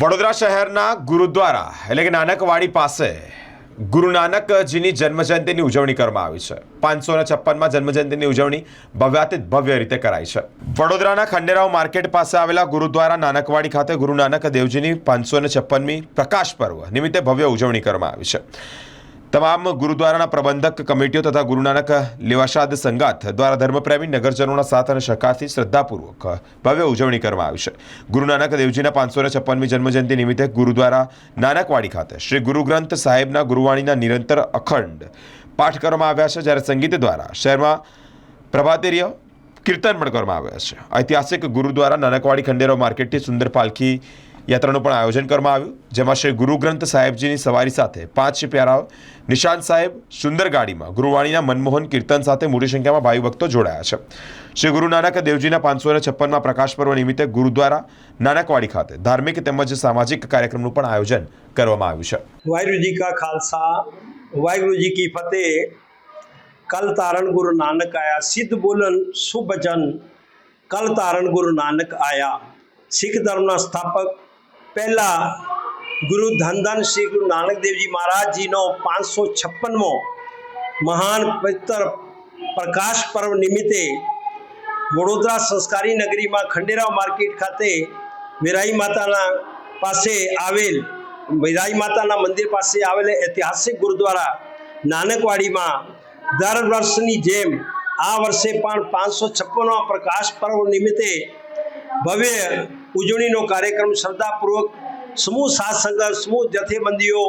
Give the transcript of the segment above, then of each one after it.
વડોદરા શહેરના ગુરુદ્વારા, એટલે કે નાનકવાડી પાસે ગુરુ નાનકજીની જન્મજયંતિની ઉજવણી કરવામાં આવી છે. પાંચસો ને છપ્પનમાં જન્મજયંતિની ઉજવણી ભવ્યાતીત ભવ્ય રીતે કરાઈ છે. વડોદરાના ખંડેરાવ માર્કેટ પાસે આવેલા ગુરુદ્વારા નાનકવાડી ખાતે ગુરુ નાનક દેવજીની પાંચસો ને છપ્પનમી પ્રકાશ પર્વ નિમિત્તે ભવ્ય ઉજવણી કરવામાં આવી છે. તમામ ગુરુદ્વારાના પ્રબંધક, કમિટીઓ તથા ગુરુ નાનક લેવાશાદ સંગાથ દ્વારા ધર્મપ્રેમી નગરજનોના સાથ અને સહકારથી શ્રદ્ધાપૂર્વક ભવ્ય ઉજવણી કરવામાં આવી છે. ગુરુ નાનક દેવજીના પાંચસો ને છપ્પનમી જન્મજયંતિ નિમિત્તે ગુરુદ્વારા નાનકવાડી ખાતે શ્રી ગુરુગ્રંથ સાહેબના ગુરુવાણીના નિરંતર અખંડ પાઠ કરવામાં આવ્યા છે, જ્યારે સંગીત દ્વારા શહેરમાં પ્રભાતેરીય કીર્તન પણ કરવામાં આવ્યા છે. ઐતિહાસિક ગુરુદ્વારા નાનકવાડી ખંડેરાવ માર્કેટથી સુંદર પાલખી યાત્રાનું પણ આયોજન કરવામાં આવ્યું જેમાં શ્રી ગુરુ ગ્રંથ સાહેબજીની સવારી સાથે પાંચ પ્યારાઓ નિશાંત સાહેબ સુંદર ગાડીમાં ગુરુવાણીના મનમોહન કીર્તન સાથે મોટી સંખ્યામાં ભાવિ ભક્તો જોડાયા છે શ્રી ગુરુ નાનક દેવજીના પાંચસો ને છપ્પનમાં પ્રકાશ પર્વ નિમિત્તે ગુરુદ્વારા નાનકવાડી ખાતે ધાર્મિક તેમજ સામાજિક કાર્યક્રમનું પણ આયોજન કરવામાં આવ્યું છે वाहिगुरु जी का खालसा वाहिगुरु जी की फतेह कल तारण गुरु नानक आया सिद्ध बोलन सुभजन कल તારણ ગુરુ નાનક આયા શીખ ધર્મના સ્થાપક પહેલા ગુરુ ધનધન શ્રી ગુરુ નાનક દેવજી મહારાજજીનો પાંચસો છપ્પનમો મહાન પવિત્ર પ્રકાશ પર્વ નિમિત્તે વડોદરા સંસ્કારી નગરીમાં ખંડેરાવ માર્કેટ ખાતે વિરાઈ માતાના પાસે આવેલ, વિરાઈ માતાના મંદિર પાસે આવેલ ઐતિહાસિક ગુરુદ્વારા નાનકવાડીમાં દર વર્ષની જેમ આ વર્ષે પણ પાંચસો છપ્પનમાં પ્રકાશ પર્વ નિમિત્તે ભવ્ય ઉજવણીનો કાર્યક્રમ શ્રદ્ધાપૂર્વક સમૂહ સાથ સંગત સમૂહ જથેબંધીઓ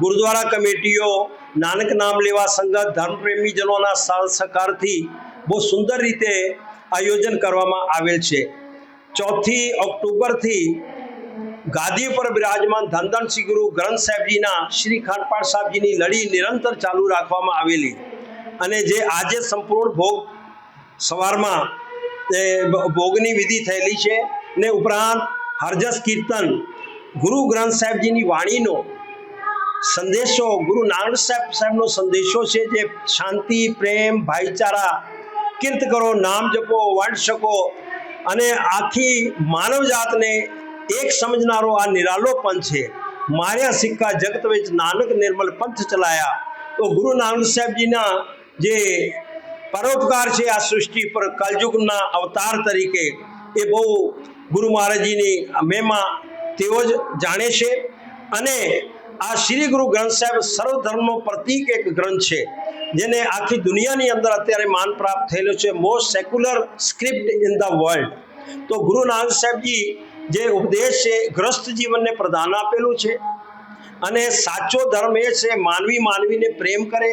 ગુરુદ્વારા કમિટીઓ, નાનક નામ લેવા સંગત ધર્મપ્રેમીજનોના સહકારથી બહુ સુંદર રીતે આયોજન કરવામાં આવેલ છે. ચોથી ઓક્ટોબરથી ગાદી પર બિરાજમાન ધનધનસિંહ ગુરુ ગ્રંથ સાહેબજીના શ્રી ખાનપાળ સાહેબજીની લડી નિરંતર ચાલુ રાખવામાં આવેલી. અને જે આજે સંપૂર્ણ ભોગ સવારમાં ભોગની વિધિ થયેલી છે ને ઉપરાંત હરજસ કીર્તન ગુરુ ગ્રંથ સાહેબજીની વાણીનો સંદેશો, ગુરુ નાનક સાહેબ સાહેબનો સંદેશો છે જે શાંતિ, પ્રેમ, ભાઈચારા, કીર્ત કરો, નામ જપો વાંટ શકો અને આખી માનવ જાતને એક સમજનારો આ નિરાલો પંથ છે માર્યા સિક્કા જગત વેચ નાનક નિર્મલ પંથ ચલાયા. તો ગુરુ નાનક સાહેબજીના જે પરોપકાર છે આ સૃષ્ટિ પર કલયુગના અવતાર તરીકે. એ બહુ ગુરુ મહારાજજીની મહેમા તેઓ જ જાણે છે અને આ શ્રી ગુરુ ગ્રંથ સાહેબ સર્વ ધર્મનો પ્રતીક એક ગ્રંથ છે, જેને આખી દુનિયાની અંદર અત્યારે માન પ્રાપ્ત થયેલો છે most secular script in the world તો ગુરુ નાનક સાહેબજી જે ઉપદેશ છે ગ્રસ્ત જીવનને પ્રદાન આપેલું છે અને સાચો ધર્મ એ છે, માનવી માનવીને પ્રેમ કરે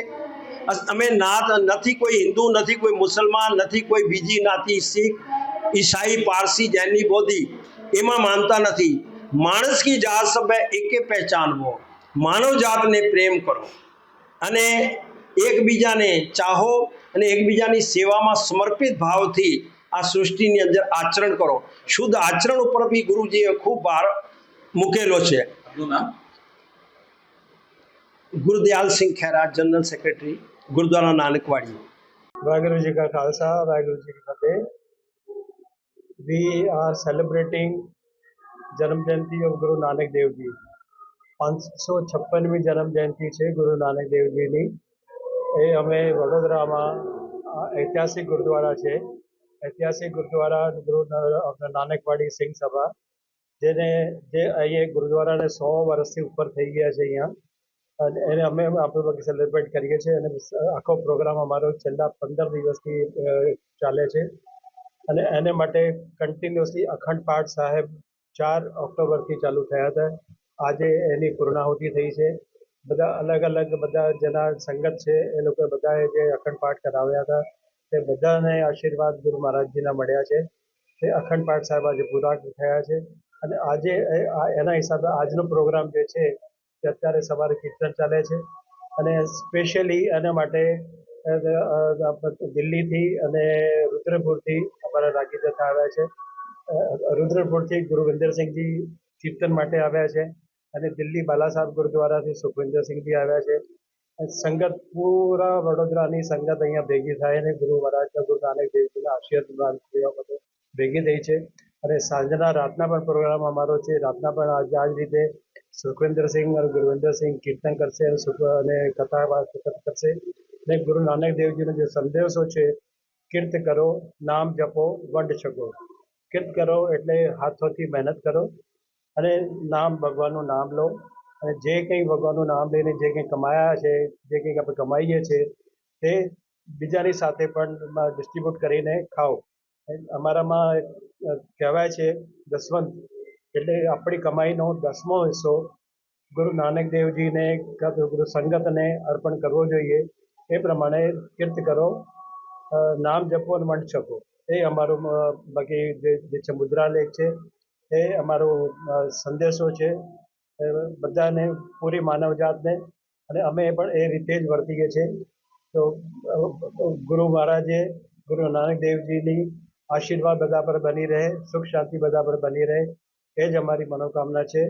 અમે ના નથી કોઈ હિન્દુ નથી કોઈ મુસલમાન નથી કોઈ બીજી નાતી શીખ ઈસાઈ પારસી જૈની બોધી એમાં માનતા નથી. માણસ કી જાત સભ્ય એકે પહેચાનવો માનવ જાતને પ્રેમ કરો. અને એકબીજાને ચાહો અને એકબીજાની સેવામાં સમર્પિત ભાવથી આ સૃષ્ટિની અંદર આચરણ કરો. શુદ્ધ આચરણ ઉપર બી ગુરુજીએ ખૂબ ભાર મૂકેલો છે. Gurdayal Singh Khera general secretary. Gurdwara ਨਾਨਕਵਾੜੀ Waheguru ji ਕਾ ਖਾਲਸਾ ਵਾਹਿਗੁਰੂ ਜੀ ਕੀ ਫਤਿਹ we are celebrating જન્મ જયંતિ ઓફ ગુરુ નાનક દેવજી. પાંચસો છપ્પનમી જન્મ જયંતિ છે ગુરુ નાનક દેવજીની. એ અમે વડોદરામાં ઐતિહાસિક ગુરુદ્વારા છે. ઐતિહાસિક ગુરુદ્વારા ગુરુ નાનકવાડી સિંહ સભા, જેને, જે અહીંયા ગુરુદ્વારાને સો વર્ષથી ઉપર થઈ ગયા છે અહીંયા. અને એને અમે આપણે લોકો સેલિબ્રેટ કરીએ છીએ અને આખો પ્રોગ્રામ અમારો છેલ્લા પંદર દિવસથી ચાલે છે. અને એને માટે કન્ટિન્યુઅસલી અખંડ પાઠ સાહેબ ચાર ઓક્ટોબરથી ચાલુ થયા હતા. આજે એની પૂર્ણાહુતિ થઈ છે. બધા અલગ અલગ બધા જેના સંગત છે, એ લોકો બધાએ જે અખંડ પાઠ કરાવ્યા હતા, તે બધાને આશીર્વાદ ગુરુ મહારાજજીના મળ્યા છે. તે અખંડ પાઠ સાહેબ આજે પૂરા થયા છે. અને આજે એના હિસાબે આજનો પ્રોગ્રામ જે છે અત્યારે સવારે કીર્તન ચાલે છે. અને સ્પેશિયલી એના માટે દિલ્હીથી અને રુદ્રપુરથી અમારા રાગી જથ્થા આવ્યા છે. રુદ્રપુરથી ગુરુ વિંદરસિંહજી કીર્તન માટે આવ્યા છે અને દિલ્હી બાલાસાહેબ ગુરુદ્વારાથી સુખવિંદરસિંહજી આવ્યા છે. સંગત પૂરા વડોદરાની સંગત અહીંયા ભેગી થાય અને ગુરુ મહારાજના ગુરુ નાનક દેવજીના આશીર્વાદ લેવા ભેગી થઈ છે. અને સાંજના રાતના પણ પ્રોગ્રામ અમારો છે. રાતના પણ આજ આ જ રીતે સુખવિન્દરસિંહ અને ગુરવિંદરસિંહ કીર્તન કરશે અને અને કથા વાત કરશે. અને ગુરુ નાનક દેવજીનો જે સંદેશો છે, કીર્ત કરો, નામ જપો, વંડ છકો. કીર્ત કરો એટલે હાથોથી મહેનત કરો અને નામ ભગવાનનું નામ લો. અને જે કંઈ ભગવાનનું નામ લઈને જે કંઈ કમાયા છે, જે કંઈક આપણે કમાઈએ છીએ તે બીજાની સાથે પણ ડિસ્ટ્રીબ્યુટ કરીને ખાઓ. અમારામાં કહેવાય છે, દસવંત એટલે આપણી કમાઈનો દસમો હિસ્સો ગુરુ નાનક દેવજીને ગુરુ સંગતને અર્પણ કરવો જોઈએ. એ પ્રમાણે કીર્ત કરો નામ જપો અને વંડ છકો. એ અમારું બાકી જે છે મુદ્રાલેખ છે, એ અમારો સંદેશો છે. બધાને પૂરી માનવજાતને અને અમે પણ એ રીતે જ વર્તીએ છીએ. તો ગુરુ મહારાજે ગુરુ નાનક દેવજીની આશીર્વાદ બધા પર બની રહે, સુખ શાંતિ બધા પર બની રહે. એ જ અમારી મનોકામના છે.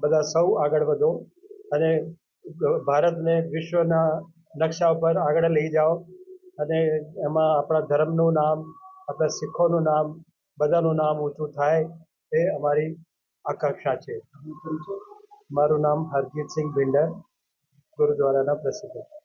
બધા સૌ આગળ વધો અને ભારતને વિશ્વના નકશા ઉપર આગળ લઈ જાઓ અને એમાં આપણા ધર્મનું નામ, આપણા શીખોનું નામ, બધાનું નામ ઊંચું થાય એ અમારી આકાંક્ષા છે. મારું નામ હરજીતસિંહ ભિંડર, ગુરુદ્વારાના પ્રસિદ્ધ.